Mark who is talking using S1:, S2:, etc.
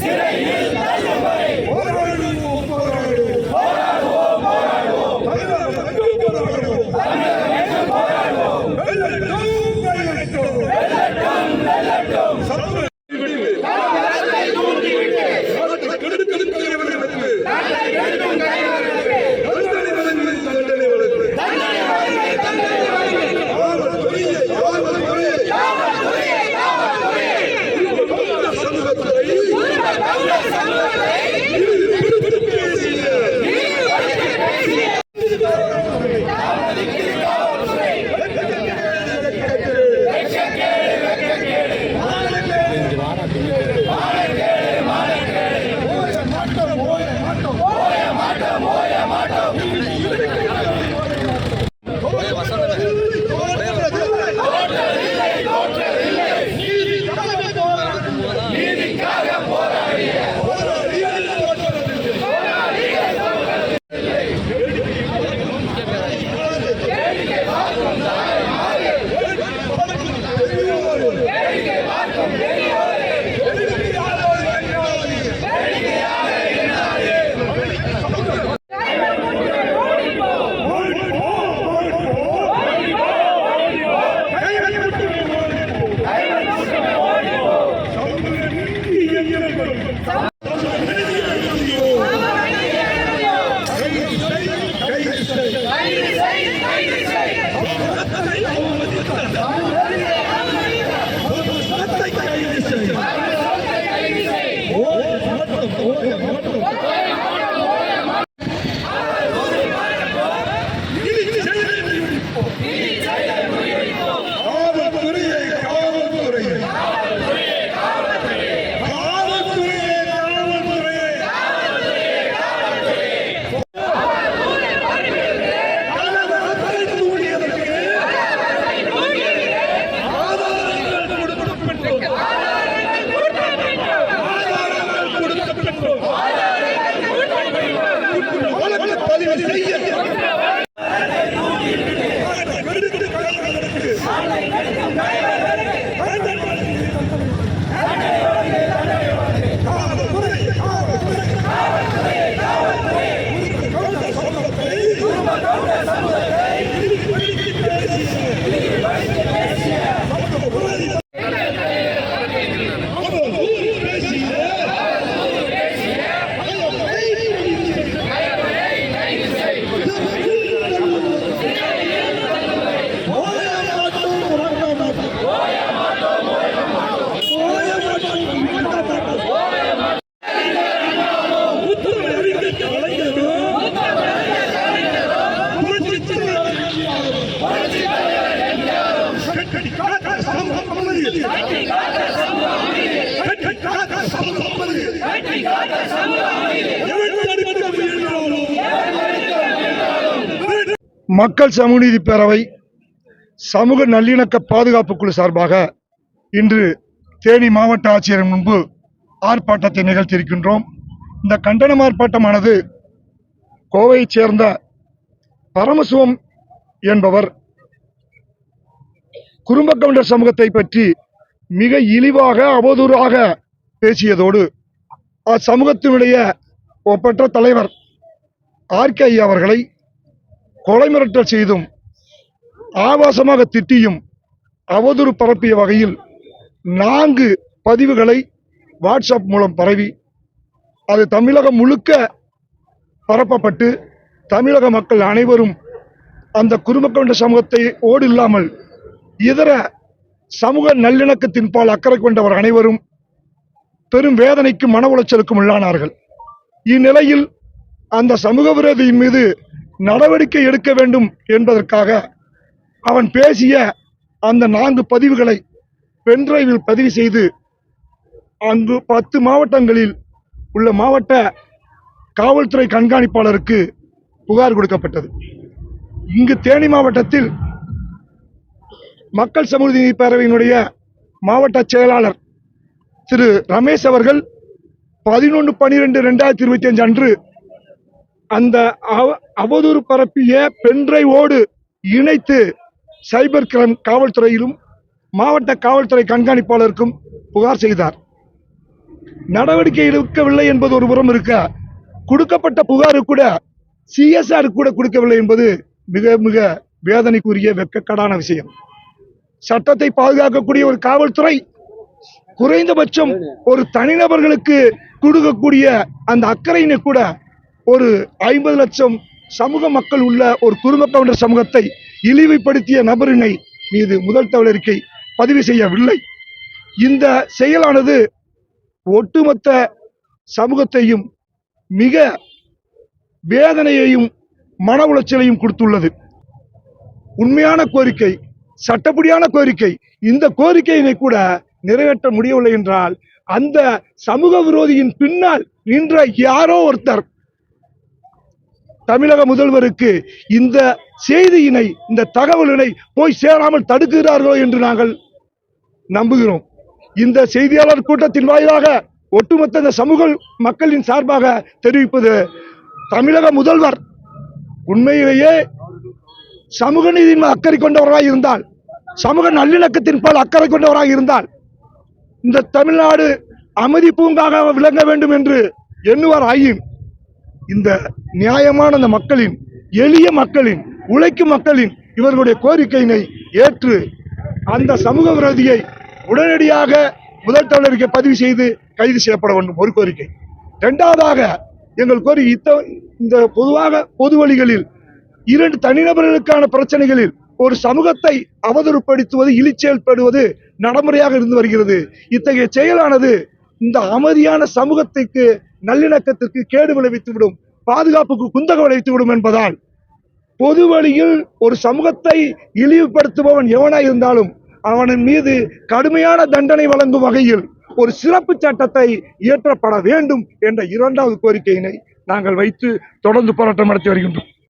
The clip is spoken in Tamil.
S1: சிறையில் வழக்கு
S2: மக்கள் சமூகநீதி பேரவை சமூக நல்லிணக்க பாதுகாப்பு குழு சார்பாக இன்று தேனி மாவட்ட ஆட்சியர் முன்பு ஆர்ப்பாட்டத்தை நிகழ்த்தியிருக்கின்றோம். இந்த கண்டனம் ஆர்ப்பாட்டமானது கோவையைச் சேர்ந்த பரமசிவம் என்பவர் குடும்ப கவுண்டர் சமூகத்தை பற்றி மிக இழிவாக அவதூறாக பேசியதோடு அச்சமூகத்தினுடைய ஒப்பற்ற தலைவர் ஆர்கே ஐயா அவர்களை கொலை மிரட்டல் செய்தும் ஆபாசமாக திட்டியும் அவதூறு பரப்பிய வகையில் நான்கு பதிவுகளை வாட்ஸ்அப் மூலம் பரவி அது தமிழகம் முழுக்க பரப்பப்பட்டு தமிழக மக்கள் அனைவரும் அந்த குடும்ப சமூகத்தை ஓடில்லாமல் இதர சமூக நல்லிணக்கத்தின்பால் அக்கறை கொண்டவர் அனைவரும் பெரும் வேதனைக்கும் மன உளைச்சலுக்கும் உள்ளானார்கள். இந்நிலையில் அந்த சமூக விரோதியின் மீது நடவடிக்கை எடுக்க வேண்டும் என்பதற்காக அவன் பேசிய அந்த நான்கு பதிவுகளை பென்ட்ரைவில் பதிவு செய்து அங்கு பத்து மாவட்டங்களில் உள்ள மாவட்ட காவல்துறை கண்காணிப்பாளருக்கு புகார் கொடுக்கப்பட்டது. இங்கு தேனி மாவட்டத்தில் மக்கள் சமூக நீதி பேரவையினுடைய மாவட்ட செயலாளர் திரு ரமேஷ் அவர்கள் பதினொன்று பனிரெண்டு ரெண்டாயிரத்தி இருபத்தி அஞ்சு அன்று அந்த அவ- அவதூறு பரப்பிய பென்டிரைவோடு இணைத்து சைபர் கிரைம் காவல்துறையிலும் மாவட்ட காவல்துறை கண்காணிப்பாளருக்கும் புகார் செய்தார். நடவடிக்கை எடுக்கவில்லை என்பது ஒரு புறம் இருக்க கொடுக்கப்பட்ட புகாரு கூட சிஎஸ்ஆர் கூட கொடுக்கவில்லை என்பது மிக மிக வேதனைக்குரிய வெட்கக்கடான விஷயம். சட்டத்தை பாதுகாக்கக்கூடிய ஒரு காவல்துறை குறைந்தபட்சம் ஒரு தனிநபர்களுக்கு கொடுக்கக்கூடிய அந்த அக்கறையினை கூட ஒரு ஐம்பது லட்சம் சமூக மக்கள் உள்ள ஒரு குறும்பக்கவுண்டர் சமூகத்தை இழிவுபடுத்திய நபரினை மீது முதல் தவறிக்கை பதிவு செய்யவில்லை. இந்த செயலானது ஒட்டுமொத்த சமூகத்தையும் மிக வேதனையையும் மன உளைச்சலையும் கொடுத்துள்ளது. உண்மையான கோரிக்கை சட்டப்படியான கோரிக்கை இந்த கோரிக்கையினை கூட நிறைவேற்ற முடியவில்லை என்றால் அந்த சமூக விரோதியின் பின்னால் நின்ற யாரோ ஒருத்தர். தமிழக முதல்வருக்கு இந்த செய்தியினை இந்த தகவலினை போய் சேராமல் தடுக்கிறார்களோ என்று நாங்கள் நம்புகிறோம். இந்த செய்தியாளர் கூட்டத்தின் வாயிலாக ஒட்டுமொத்த இந்த சமூக மக்களின் சார்பாக தெரிவிப்பது தமிழக முதல்வர் உண்மையிலேயே சமூக நீதியின் அக்கறை கொண்டவராக இருந்தால் சமூக நல்லிணக்கத்தின் பால் அக்கறை கொண்டவராக இருந்தால் இந்த தமிழ்நாடு அமைதி பூங்காக விளங்க வேண்டும் என்று எண்ணுவார் ஆயின் இந்த நியாயமான அந்த மக்களின் எளிய மக்களின் உழைக்கும் மக்களின் இவர்களுடைய கோரிக்கையினை ஏற்று அந்த சமூக விரோதியை உடனடியாக முதல் தலைவருக்கு பதிவு செய்து கைது செய்யப்பட வேண்டும். ஒரு கோரிக்கை. இரண்டாவதாக எங்கள் கோரிக்கை இத்த இந்த பொதுவாக பொது வழிகளில் இரண்டு தனிநபர்களுக்கான பிரச்சனைகளில் ஒரு சமூகத்தை அவதூறுப்படுத்துவது இழிச்செயல்படுவது நடைமுறையாக இருந்து வருகிறது. இத்தகைய செயலானது இந்த அமைதியான சமூகத்திற்கு நல்லிணக்கத்திற்கு கேடு விளைவித்துவிடும் பாதுகாப்புக்கு குந்தகம் விளைவித்துவிடும் என்பதால் பொது வழியில் ஒரு சமூகத்தை இழிவுபடுத்துபவன் எவனாய் இருந்தாலும் அவனின் மீது கடுமையான தண்டனை வழங்கும் வகையில் ஒரு சிறப்பு சட்டத்தை இயற்றப்பட வேண்டும் என்ற இரண்டாவது கோரிக்கையினை நாங்கள் வைத்து தொடர்ந்து போராட்டம் நடத்தி வருகின்றோம்.